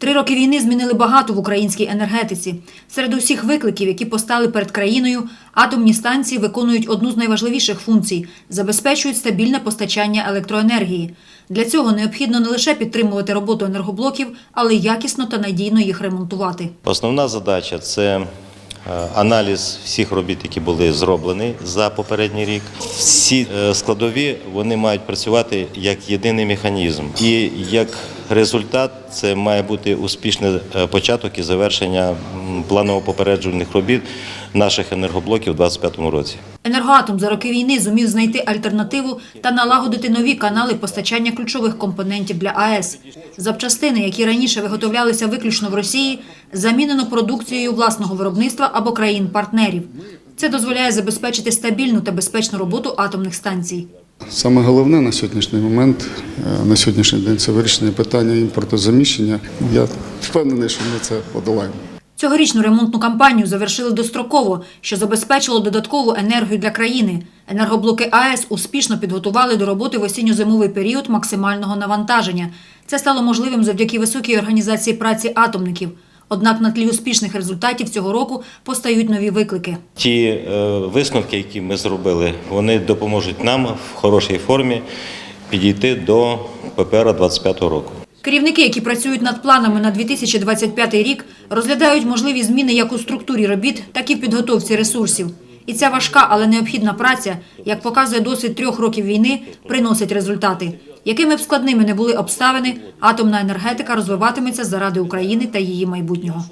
Три роки війни змінили багато в українській енергетиці. Серед усіх викликів, які постали перед країною, атомні станції виконують одну з найважливіших функцій забезпечують стабільне постачання електроенергії. Для цього необхідно не лише підтримувати роботу енергоблоків, але й якісно та надійно їх ремонтувати. Основна задача це е, аналіз всіх робіт, які були зроблені за попередній рік. Всі е, складові вони мають працювати як єдиний механізм. І як результат це має бути успішний е, початок і завершення планово-попереджувальних робіт наших енергоблоків у 2025 році. Енергоатом за роки війни зумів знайти альтернативу та налагодити нові канали постачання ключових компонентів для АЕС. Запчастини, які раніше виготовлялися виключно в Росії, замінено продукцією власного виробництва або країн-партнерів. Це дозволяє забезпечити стабільну та безпечну роботу атомних станцій. Саме головне на сьогоднішній момент, е, на сьогоднішній день це вирішення питання імпортозаміщення. Я впевнений, що ми це подолаємо. Цьогорічну ремонтну кампанію завершили достроково, що забезпечило додаткову енергію для країни. Енергоблоки АЕС успішно підготували до роботи в осінньо-зимовий період максимального навантаження. Це стало можливим завдяки високій організації праці атомників. Однак на тлі успішних результатів цього року постають нові виклики. Ті е, висновки, які ми зробили, вони допоможуть нам в хорошій формі підійти до ППР 25 року. Керівники, які працюють над планами на 2025 рік, розглядають можливі зміни як у структурі робіт, так і в підготовці ресурсів. І ця важка, але необхідна праця, як показує досвід трьох років війни, приносить результати. Якими б складними не були обставини, атомна енергетика розвиватиметься заради України та її майбутнього.